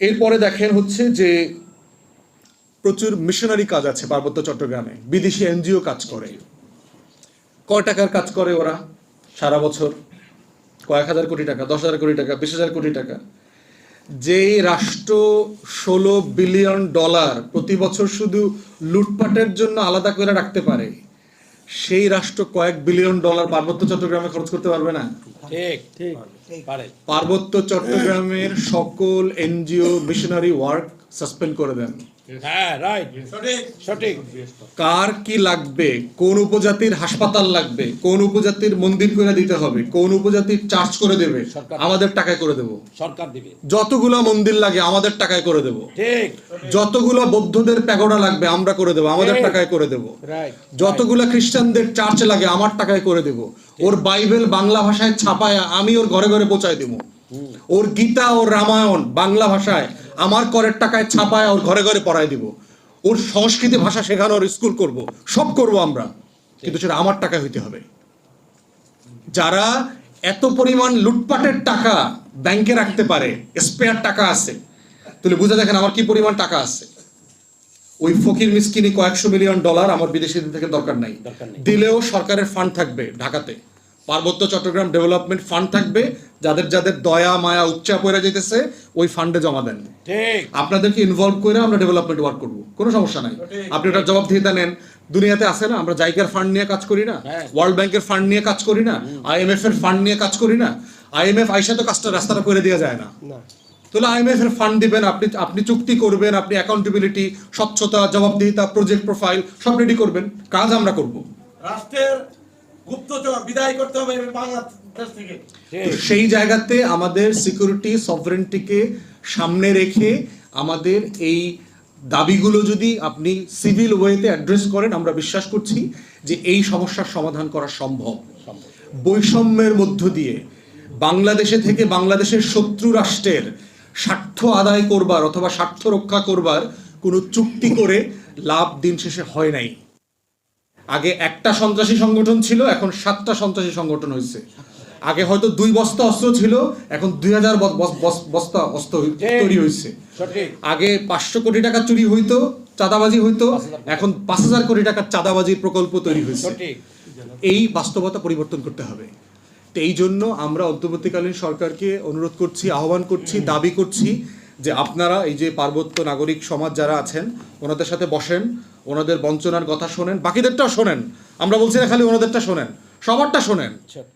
এরপরে দেখেন হচ্ছে যে প্রচুর মিশনারি কাজ আছে পার্বত্য চট্টগ্রামে। বিদেশি এনজিও কাজ করে। কয় টাকার কাজ করে ওরা? সারা বছর। কয়েক হাজার কোটি টাকা, দশ হাজার কোটি টাকা, বিশ হাজার কোটি টাকা। যেই রাষ্ট্র ষোলো বিলিয়ন ডলার প্রতি বছর শুধু লুটপাটের জন্য আলাদা করে রাখতে পারে সেই রাষ্ট্র কয়েক বিলিয়ন ডলার পার্বত্য চট্টগ্রামে খরচ করতে পারবে না? ঠিক ঠিক। পার্বত্য চট্টগ্রামের সকল এনজিও মিশনারি ওয়ার্ক সাসপেন্ড করে দেন। হ্যাঁ রাইট সঠিক। সঠিক। কার কি লাগবে? কোন উপজাতির হাসপাতাল লাগবে? কোন উপজাতির মন্দির করে দিতে হবে? কোন উপজাতির চার্জ করে দেবে? আমাদের টাকায় করে দেব। সরকার দিবে। যতগুলো মন্দির লাগে আমাদের টাকায় করে দেব। ঠিক। যতগুলো বৌদ্ধদের প্যাগোডা লাগবে আমরা করে দেব। আমাদের টাকায় করে দেব। রাইট যতগুলো খ্রিস্টানদের চার্চ লাগে আমার টাকায় করে দেব। ওর বাইবেল বাংলা ভাষায় ছাপায় আমি ওর ঘরে ঘরে পৌঁছায় দেব। ওর গীতা ওর রামায়ণ বাংলা ভাষায়। আমার করের টাকায় ছাপায় ওর ঘরে ঘরে পড়ায় দিব। ওর সংস্কৃতি ভাষা শেখানোর স্কুল করব সব করব আমরা। কিন্তু সেটা আমার টাকায় হইতে হবে। যারা এত পরিমাণ লুটপাটের টাকা ব্যাংকে রাখতে পারে স্পেয়ার টাকা আছে তাহলে বুঝে দেখেন আমার কি পরিমাণ টাকা আছে। ওই ফকির মিসকিনি কয়েকশো মিলিয়ন ডলার আমার বিদেশিদের থেকে দরকার নাই। দিলেও সরকারের ফান্ড থাকবে ঢাকাতে। পার্বত্য চট্টগ্রাম ডেভেলপমেন্ট ফান্ড থাকবে যাদের যাদের দয়া মায়া উচ্চা পড়ে যেতেছে ওই ফান্ডে জমা দেন। আপনাদেরকে ইনভলভ করে আমরা ডেভেলপমেন্ট ওয়ার্ক করব। কোনো সমস্যা নাই। আপনি ওটার জবাবদিহিতা নেন। দুনিয়াতে আছে না? আমরা জাইকার ফান্ড নিয়ে কাজ করি না। ওয়ার্ল্ড ব্যাংকের ফান্ড নিয়ে কাজ করি না? আইএমএফ এর ফান্ড নিয়ে কাজ করি না? আইএমএফ আইসা তো কাজটা রাস্তাটা করে দেওয়া যায় না। না। তাহলে আইএমএফ এর ফান্ড দিবেন আপনি আপনি চুক্তি করবেন আপনি অ্যাকাউন্টেবিলিটি স্বচ্ছতা জবাবদিহিতা প্রজেক্ট প্রোফাইল সব রেডি করবেন। কাজ আমরা করব। রাষ্ট্রের সেই জায়গাতে আমাদের সিকিউরিটি সফরেন্টিকে সামনে রেখে আমাদের এই দাবিগুলো যদি আপনি সিভিল ওয়েতে অ্যাড্রেস করেন, আমরা বিশ্বাস করছি যে এই সমস্যার সমাধান করা সম্ভব। বৈষম্যের মধ্য দিয়ে বাংলাদেশে থেকে বাংলাদেশের শত্রু রাষ্ট্রের স্বার্থ আদায় করবার অথবা স্বার্থ রক্ষা করবার কোনো চুক্তি করে লাভ দিন শেষে হয় নাই। আগে একটা সন্ত্রাসী সংগঠন ছিল এখন সাতটা সন্ত্রাসী সংগঠন হয়েছে আগে হয়তো দুই বস্তা অস্ত্র ছিল এখন দুই হাজার বস্তা অস্ত্র তৈরি হয়েছে আগে পাঁচশো কোটি টাকা চুরি হইতো চাঁদাবাজি হইতো এখন পাঁচ হাজার কোটি টাকার চাঁদাবাজির প্রকল্প তৈরি হয়েছে এই বাস্তবতা পরিবর্তন করতে হবে। তো এই জন্য আমরা অন্তর্বর্তীকালীন সরকারকে অনুরোধ করছি আহ্বান করছি দাবি করছি যে আপনারা এই যে পার্বত্য নাগরিক সমাজ যারা আছেন, ওনাদের সাথে বসেন, ওনাদের বঞ্চনার কথা শোনেন, বাকিদেরটাও শোনেন। আমরা বলছি না খালি ওনাদেরটা শোনেন, সবারটা শোনেন। সঠিক